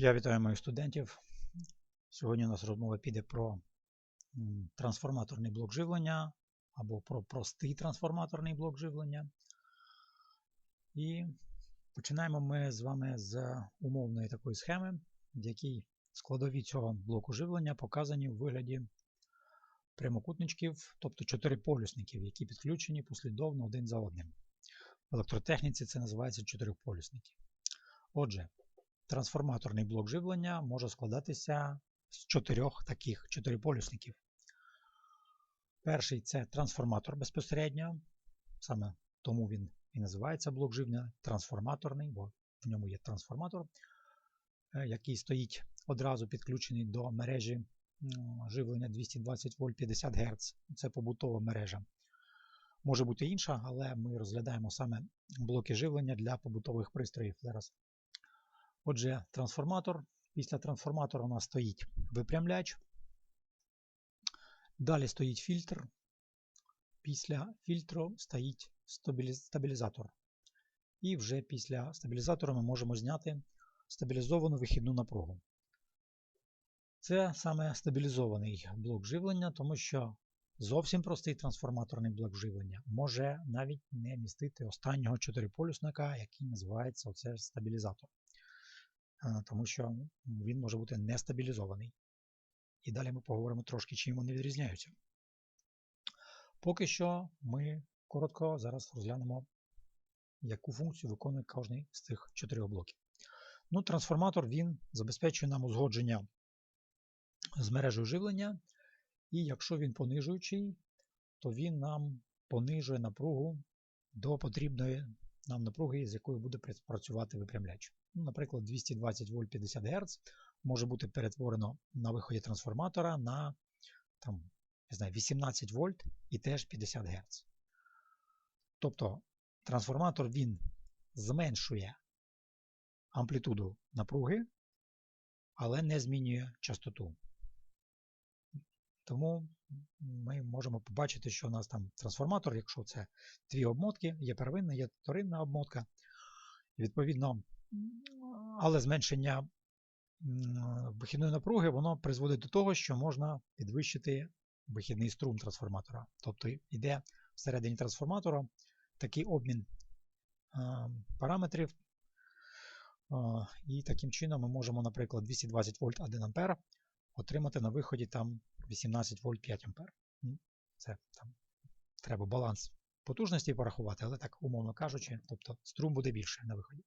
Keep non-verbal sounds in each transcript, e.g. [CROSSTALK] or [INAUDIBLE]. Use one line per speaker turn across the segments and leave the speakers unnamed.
Я вітаю моїх студентів. Сьогодні у нас розмова піде про трансформаторний блок живлення або про простий трансформаторний блок живлення. І починаємо ми з вами з умовної такої схеми, в якій складові цього блоку живлення показані в вигляді прямокутничків, тобто чотириполюсників, які підключені послідовно один за одним. В електротехніці це називається чотириполюсники. Отже, трансформаторний блок живлення може складатися з чотирьох таких чотириполюсників. Перший це трансформатор безпосередньо, саме тому він і називається блок живлення трансформаторний, бо в ньому є трансформатор, е, який стоїть одразу підключений до мережі живлення 220 вольт 50 Гц. Це побутова мережа. Може бути інша, але ми розглядаємо саме блоки живлення для побутових пристроїв зараз. Отже, трансформатор. Після трансформатора у нас стоїть випрямляч. Далі стоїть фільтр. Після фільтру стоїть стабілізатор. І вже після стабілізатора ми можемо зняти стабілізовану вихідну напругу. Це саме стабілізований блок живлення, тому що зовсім простий трансформаторний блок живлення може навіть не містити останнього чотириполюсника, який називається оце стабілізатор тому що він може бути нестабілізований. І далі ми поговоримо трошки, чим вони відрізняються. Поки що ми коротко зараз розглянемо, яку функцію виконує кожний з цих чотирьох блоків. Ну, Трансформатор він забезпечує нам узгодження з мережею живлення, і якщо він понижуючий, то він нам понижує напругу до потрібної нам напруги, з якою буде працювати випрямляч. Ну, Наприклад, 220 вольт 50 Гц може бути перетворено на виході трансформатора на там, не знаю, 18 вольт і теж 50 Гц. Тобто трансформатор він зменшує амплітуду напруги, але не змінює частоту. Тому ми можемо побачити, що у нас там трансформатор, якщо це дві обмотки, є первинна, є вторинна обмотка. І відповідно, але зменшення вихідної напруги воно призводить до того, що можна підвищити вихідний струм трансформатора. Тобто йде всередині трансформатора такий обмін параметрів. І таким чином ми можемо, наприклад, 220 вольт 1 А отримати на виході там 18 вольт 5 А. Ну, це там треба баланс потужності порахувати, але так, умовно кажучи, тобто струм буде більше на виході.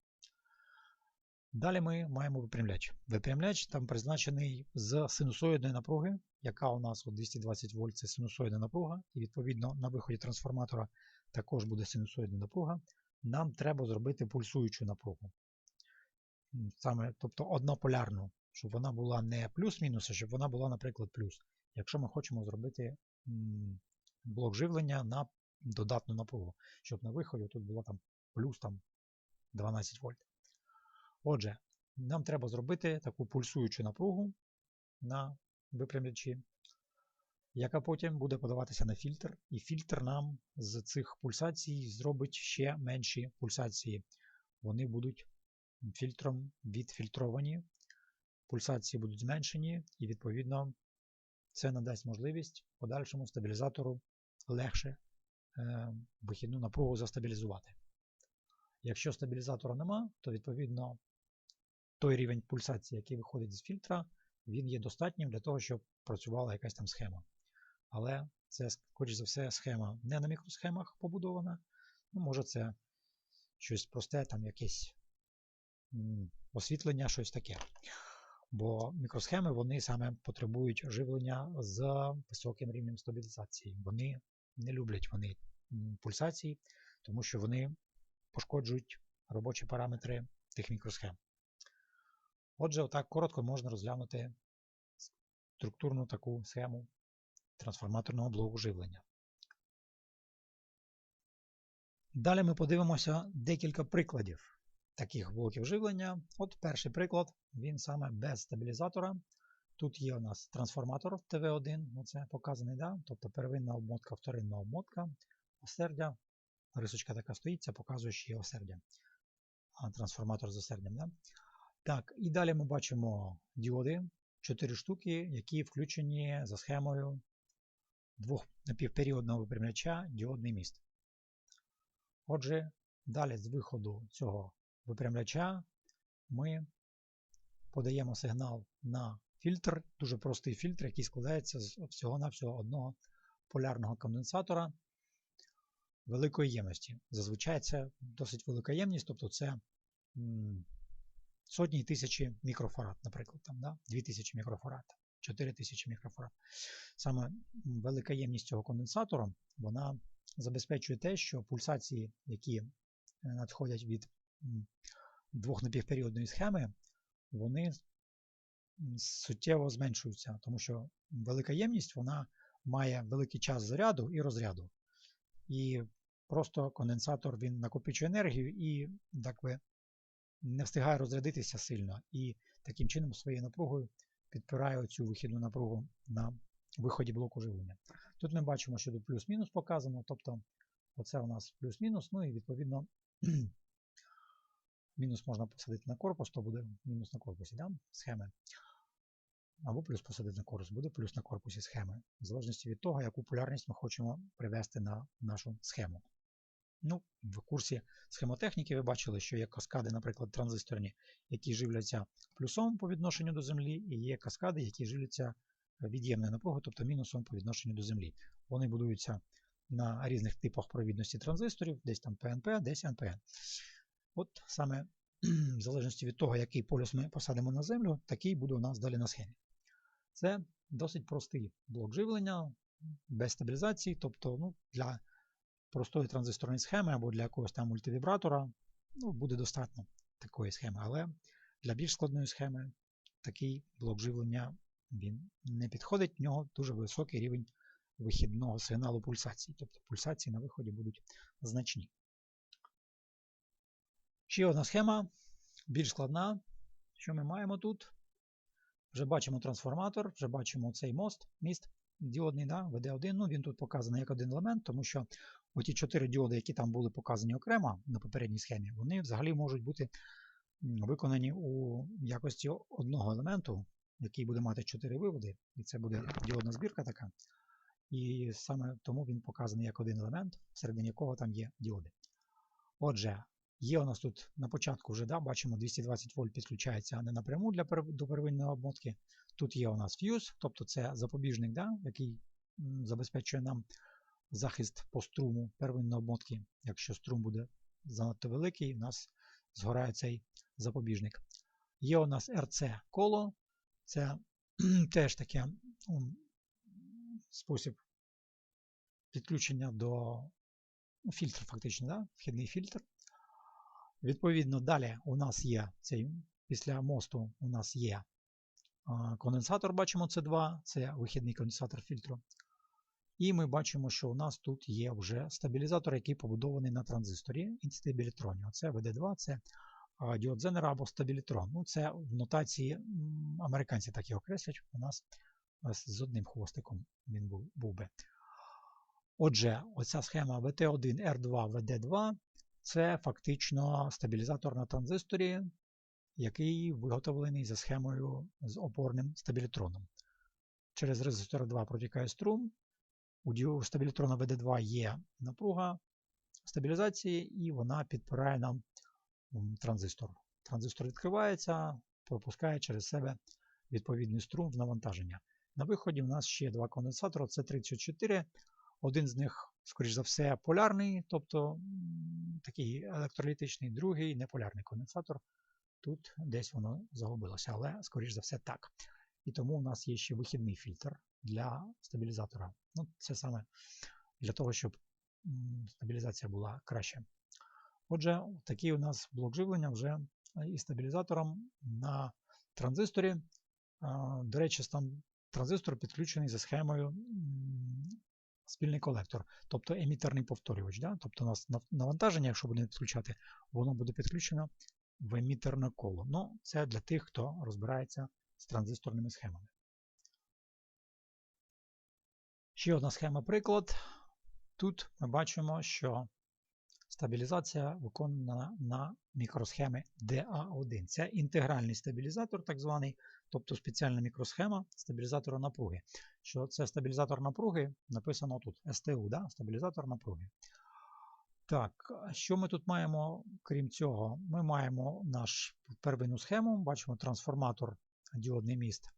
Далі ми маємо випрямляч. Випрямляч там призначений з синусоїдної напруги, яка у нас от 220 вольт це синусоїдна напруга, і відповідно на виході трансформатора також буде синусоїдна напруга. Нам треба зробити пульсуючу напругу. Саме, Тобто однополярну, щоб вона була не плюс-мінус, а щоб вона була, наприклад, плюс. Якщо ми хочемо зробити блок живлення на додатну напругу, щоб на виході тут було там плюс там 12 вольт. Отже, нам треба зробити таку пульсуючу напругу на випрямлячі, яка потім буде подаватися на фільтр, і фільтр нам з цих пульсацій зробить ще менші пульсації. Вони будуть фільтром відфільтровані, пульсації будуть зменшені, і, відповідно, це надасть можливість подальшому стабілізатору легше е, вихідну напругу застабілізувати. Якщо стабілізатора нема, то відповідно той рівень пульсації, який виходить з фільтра, він є достатнім для того, щоб працювала якась там схема. Але це, скоріш за все, схема не на мікросхемах побудована. Ну, Може, це щось просте, там якесь освітлення, щось таке. Бо мікросхеми вони саме потребують живлення з високим рівнем стабілізації. Вони не люблять вони пульсації, тому що вони пошкоджують робочі параметри тих мікросхем. Отже, отак коротко можна розглянути структурну таку схему трансформаторного блоку живлення. Далі ми подивимося декілька прикладів таких блоків живлення. От перший приклад, він саме без стабілізатора. Тут є у нас трансформатор ТВ1, оце показаний, да? тобто первинна обмотка, вторинна обмотка, осердя. Рисочка така стоїть, це показує, що є осердя. Трансформатор з осердям. Да? Так, і далі ми бачимо діоди, 4 штуки, які включені за схемою двох напівперіодного випрямляча діодний міст. Отже, далі з виходу цього випрямляча ми подаємо сигнал на фільтр, дуже простий фільтр, який складається з всього-навсього одного полярного конденсатора великої ємності. Зазвичай це досить велика ємність, тобто це сотні тисячі мікрофарад, наприклад, там, да? 2000 мікрофарад, 4000 мікрофарад. Саме велика ємність цього конденсатора вона забезпечує те, що пульсації, які е, надходять від двох напівперіодної схеми, вони суттєво зменшуються, тому що велика ємність вона має великий час заряду і розряду. І просто конденсатор він накопичує енергію і так би, не встигає розрядитися сильно. І таким чином своєю напругою підпирає цю вихідну напругу на виході блоку живлення. Тут ми бачимо, що тут плюс-мінус показано, тобто оце у нас плюс-мінус, ну і відповідно [CLEARS THROAT] мінус можна посадити на корпус, то буде мінус на корпусі да? схеми. Або плюс посадити на корпус, буде плюс на корпусі схеми, в залежності від того, яку полярність ми хочемо привести на нашу схему. Ну, В курсі схемотехніки ви бачили, що є каскади, наприклад, транзисторні, які живляться плюсом по відношенню до землі, і є каскади, які живляться від'ємною напругою, тобто мінусом по відношенню до землі. Вони будуються на різних типах провідності транзисторів, десь там ПНП, десь НПН. От саме в залежності від того, який полюс ми посадимо на землю, такий буде у нас далі на схемі. Це досить простий блок живлення без стабілізації, тобто ну, для простої транзисторної схеми або для якогось там мультивібратора ну, буде достатньо такої схеми. Але для більш складної схеми такий блок живлення він не підходить, в нього дуже високий рівень вихідного сигналу пульсації. Тобто пульсації на виході будуть значні. Ще одна схема, більш складна. Що ми маємо тут? Вже бачимо трансформатор, вже бачимо цей мост, міст діодний, да, VD1. Ну, Він тут показаний як один елемент, тому що оті чотири діоди, які там були показані окремо на попередній схемі, вони взагалі можуть бути виконані у якості одного елементу, який буде мати чотири виводи. І це буде діодна збірка така. І саме тому він показаний як один елемент, всередині якого там є діоди. Отже, Є у нас тут на початку вже да, бачимо 220 вольт підключається не напряму для до первинної обмотки. Тут є у нас фьюз, тобто це запобіжник, да, який забезпечує нам захист по струму первинної обмотки. Якщо струм буде занадто великий, у нас згорає цей запобіжник. Є у нас RC коло, це [CLEARS THROAT] теж таке спосіб підключення до ну, фільтру, фактично, да? вхідний фільтр. Відповідно, далі у нас є цей, після мосту у нас є конденсатор, бачимо c 2 це вихідний конденсатор фільтру. І ми бачимо, що у нас тут є вже стабілізатор, який побудований на транзисторі інстабілітроні. Оце VD2, це діод Зенера або стабілітрон. Ну, Це в нотації американці так його креслять, у нас з одним хвостиком він був, був би. Отже, оця схема VT1, R2, VD2 це фактично стабілізатор на транзисторі, який виготовлений за схемою з опорним стабілітроном. Через резистор 2 протікає струм. У стабілітрона VD2 є напруга стабілізації, і вона підпирає нам транзистор. Транзистор відкривається, пропускає через себе відповідний струм в навантаження. На виході у нас ще два конденсатори, це 34. Один з них скоріш за все, полярний, тобто такий електролітичний, другий неполярний конденсатор. Тут десь воно загубилося, але, скоріш за все, так. І тому у нас є ще вихідний фільтр для стабілізатора. Ну, Це саме для того, щоб стабілізація була краще. Отже, такий у нас блок живлення вже із стабілізатором на транзисторі. До речі, транзистор підключений за схемою спільний колектор, тобто емітерний повторювач. Да? Тобто у нас навантаження, якщо буде підключати, воно буде підключено в емітерне коло. Ну, Це для тих, хто розбирається з транзисторними схемами. Ще одна схема приклад. Тут ми бачимо, що стабілізація виконана на мікросхеми DA1. Це інтегральний стабілізатор, так званий, тобто спеціальна мікросхема стабілізатора напруги. Що це стабілізатор напруги, написано тут STU, да? стабілізатор напруги. Так, що ми тут маємо, крім цього? Ми маємо наш первинну схему, бачимо трансформатор, діодний міст,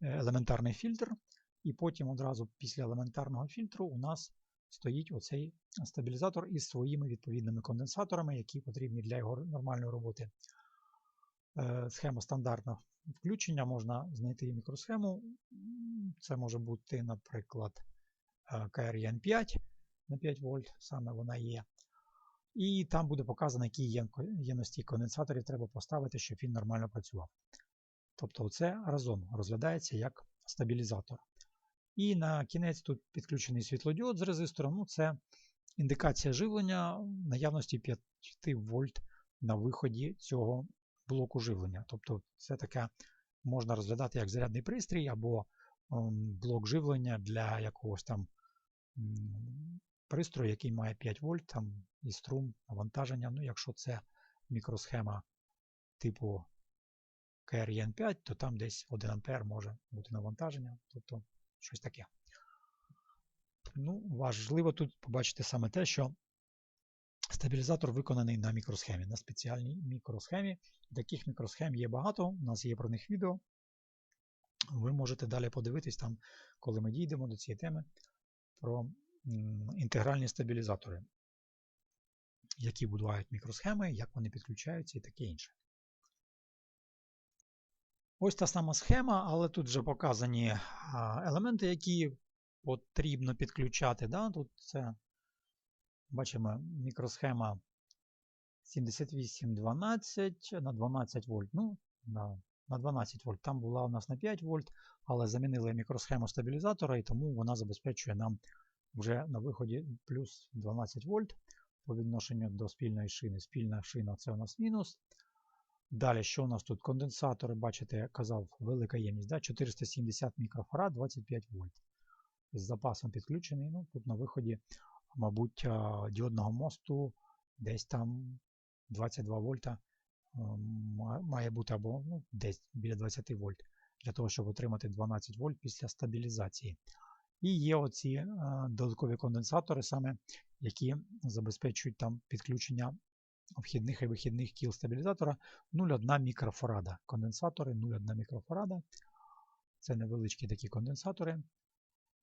е, елементарний фільтр, і потім одразу після елементарного фільтру у нас стоїть оцей стабілізатор із своїми відповідними конденсаторами, які потрібні для його нормальної роботи. Е, схема стандартна включення, можна знайти мікросхему. Це може бути, наприклад, krn 5 на 5 вольт, саме вона є. І там буде показано, які ємності конденсаторів треба поставити, щоб він нормально працював. Тобто це разом розглядається як стабілізатор. І на кінець тут підключений світлодіод з резистором. Ну, Це індикація живлення наявності 5 вольт на виході цього блоку живлення. Тобто це таке можна розглядати як зарядний пристрій або блок живлення для якогось там пристрою, який має 5 вольт там, і струм навантаження. Ну, Якщо це мікросхема типу krn 5 то там десь 1 А може бути навантаження. Тобто щось таке. Ну, Важливо тут побачити саме те, що стабілізатор виконаний на мікросхемі, на спеціальній мікросхемі. Таких мікросхем є багато, у нас є про них відео. Ви можете далі подивитись, там, коли ми дійдемо до цієї теми, про інтегральні стабілізатори, які будують мікросхеми, як вони підключаються і таке інше. Ось та сама схема, але тут вже показані елементи, які потрібно підключати. Да? Тут це, бачимо, мікросхема 7812 на 12 вольт. Ну, на, на 12 вольт. Там була у нас на 5 вольт, але замінили мікросхему стабілізатора, і тому вона забезпечує нам вже на виході плюс 12 вольт по відношенню до спільної шини. Спільна шина це у нас мінус. Далі, що у нас тут? Конденсатори, бачите, я казав, велика ємність, да? 470 мікрофарад, 25 вольт. З запасом підключений. ну Тут на виході, мабуть, діодного мосту десь там 22 вольта має бути або ну, десь біля 20 вольт, для того, щоб отримати 12 вольт після стабілізації. І є оці додаткові конденсатори, саме, які забезпечують там підключення вхідних і вихідних кіл стабілізатора 0,1 мікрофарада. Конденсатори 0,1 мікрофарада. Це невеличкі такі конденсатори.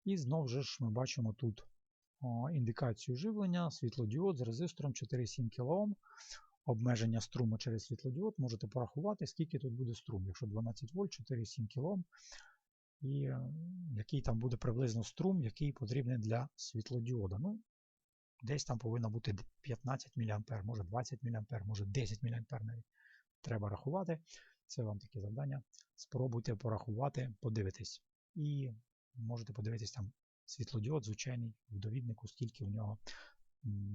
І знову ж ми бачимо тут індикацію живлення, світлодіод з резистором 4,7 кОм. Обмеження струму через світлодіод. Можете порахувати, скільки тут буде струм. Якщо 12 вольт, 4,7 кОм. І е, який там буде приблизно струм, який потрібний для світлодіода. Ну, Десь там повинно бути 15 мА, може 20 мА, може 10 мА навіть. Треба рахувати. Це вам таке завдання. Спробуйте порахувати, подивитись. І можете подивитись там світлодіод, звичайний в довіднику, скільки в нього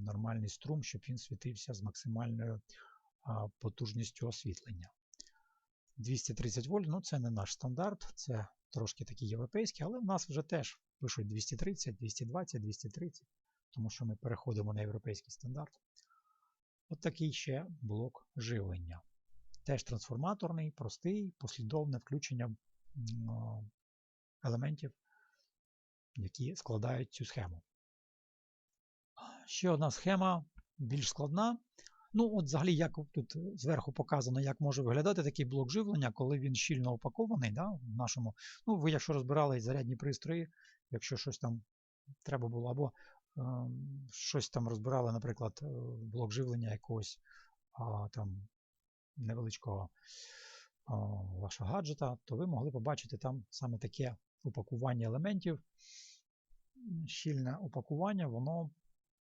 нормальний струм, щоб він світився з максимальною потужністю освітлення. 230 вольт, ну це не наш стандарт, це трошки такий європейський, але в нас вже теж пишуть 230, 220, 230 тому що ми переходимо на європейський стандарт. От такий ще блок живлення. Теж трансформаторний, простий, послідовне включення елементів, які складають цю схему. Ще одна схема більш складна. Ну, от взагалі, як тут зверху показано, як може виглядати такий блок живлення, коли він щільно упакований. да, в нашому, ну, Ви, якщо розбирали зарядні пристрої, якщо щось там треба було, або щось там розбирали, наприклад, е, блок живлення якогось там невеличкого вашого гаджета, то ви могли побачити там саме таке упакування елементів. Щільне упакування, воно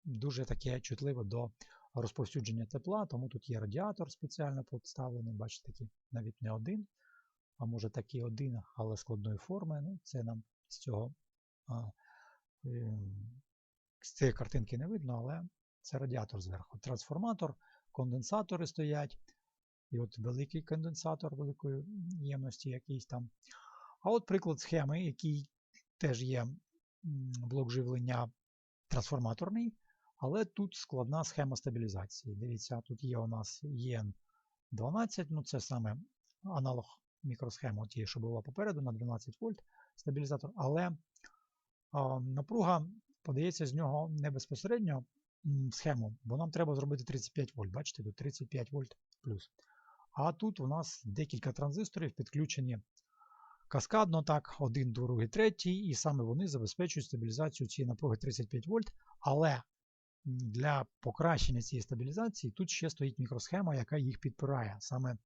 дуже таке чутливе до розповсюдження тепла, тому тут є радіатор спеціально поставлений, бачите, такий навіть не один, а може такий один, але складної форми. Ну, Це нам з цього ем, з цієї картинки не видно, але це радіатор зверху. Трансформатор, конденсатори стоять. І от великий конденсатор великої ємності якийсь там. А от приклад схеми, який теж є блок живлення трансформаторний, Але тут складна схема стабілізації. Дивіться, тут є у нас EN12, ну це саме аналог мікросхеми, тієї, що була попереду на 12 вольт стабілізатор, але а, напруга подається з нього не безпосередньо схему, бо нам треба зробити 35 вольт. Бачите, тут 35 вольт плюс. А тут у нас декілька транзисторів підключені каскадно, так, один, другий, третій, і саме вони забезпечують стабілізацію цієї напруги 35 вольт. Але для покращення цієї стабілізації тут ще стоїть мікросхема, яка їх підпирає. Саме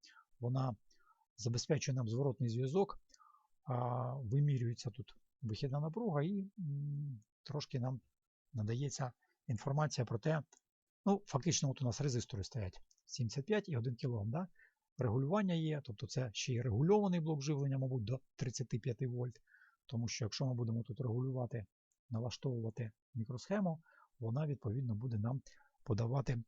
вона забезпечує нам зворотний зв'язок, вимірюється тут вихідна напруга, і трошки нам надається інформація про те, ну, фактично, от у нас резистори стоять 75 і 1 кОм. Да? Регулювання є, тобто це ще й регульований блок живлення, мабуть, до 35 вольт. Тому що якщо ми будемо тут регулювати, налаштовувати мікросхему, вона відповідно буде нам подавати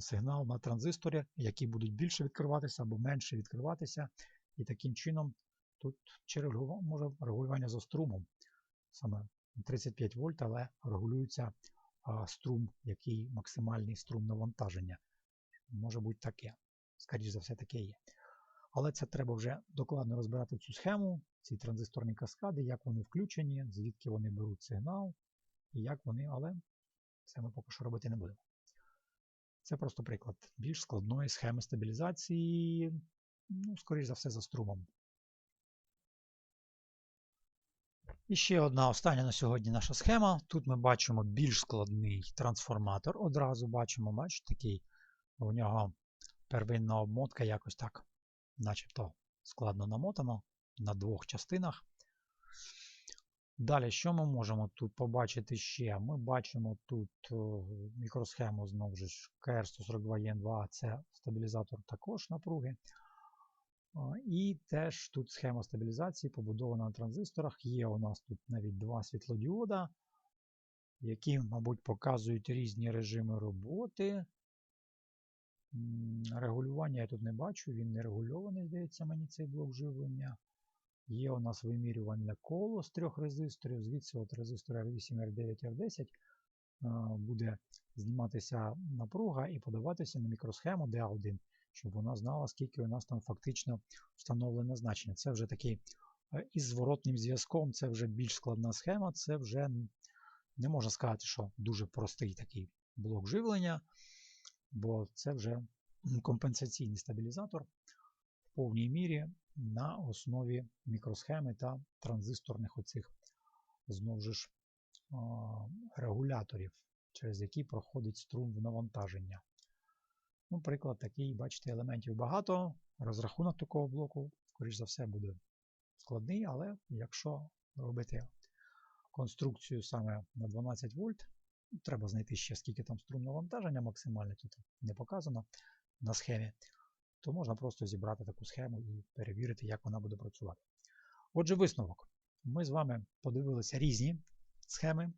сигнал на транзисторі, які будуть більше відкриватися або менше відкриватися. І таким чином тут чи може регулювання за струмом, саме 35 вольт, але регулюється струм, який максимальний струм навантаження. Може бути таке. Скоріше за все, таке є. Але це треба вже докладно розбирати цю схему, ці транзисторні каскади, як вони включені, звідки вони беруть сигнал, і як вони, але це ми поки що робити не будемо. Це просто приклад більш складної схеми стабілізації, ну, скоріш за все, за струмом. І ще одна остання на сьогодні наша схема. Тут ми бачимо більш складний трансформатор. Одразу бачимо, бачите, такий у нього первинна обмотка якось так, начебто складно намотано на двох частинах. Далі, що ми можемо тут побачити ще? Ми бачимо тут мікросхему знову ж КР142N2, це стабілізатор також напруги. І теж тут схема стабілізації побудована на транзисторах. Є у нас тут навіть два світлодіода, які, мабуть, показують різні режими роботи. Регулювання я тут не бачу, він не регульований, здається, мені цей блок живлення. Є у нас вимірювальне коло з трьох резисторів. Звідси от резистор R8, R9, R10 буде зніматися напруга і подаватися на мікросхему D1 щоб вона знала, скільки у нас там фактично встановлене значення. Це вже такий е, із зворотним зв'язком, це вже більш складна схема, це вже не можна сказати, що дуже простий такий блок живлення, бо це вже компенсаційний стабілізатор в повній мірі на основі мікросхеми та транзисторних оцих знову ж регуляторів, через які проходить струм в навантаження. Ну, Приклад такий, бачите, елементів багато. Розрахунок такого блоку, скоріш за все, буде складний, але якщо робити конструкцію саме на 12 вольт, треба знайти ще скільки там струм навантаження максимальне, тут не показано на схемі, то можна просто зібрати таку схему і перевірити, як вона буде працювати. Отже, висновок. Ми з вами подивилися різні схеми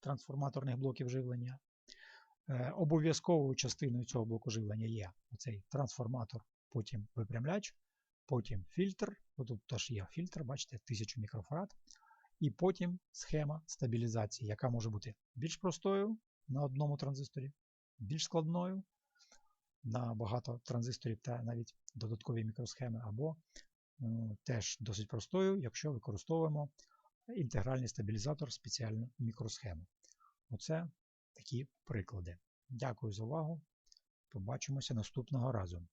трансформаторних блоків живлення. Е, обов'язковою частиною цього блоку живлення є оцей трансформатор, потім випрямляч, потім фільтр. Тут теж є фільтр, бачите, 1000 мікрофарад. І потім схема стабілізації, яка може бути більш простою на одному транзисторі, більш складною на багато транзисторів та навіть додаткові мікросхеми, або е, теж досить простою, якщо використовуємо інтегральний стабілізатор спеціальну мікросхему. Оце такі приклади. Дякую за увагу. Побачимося наступного разу.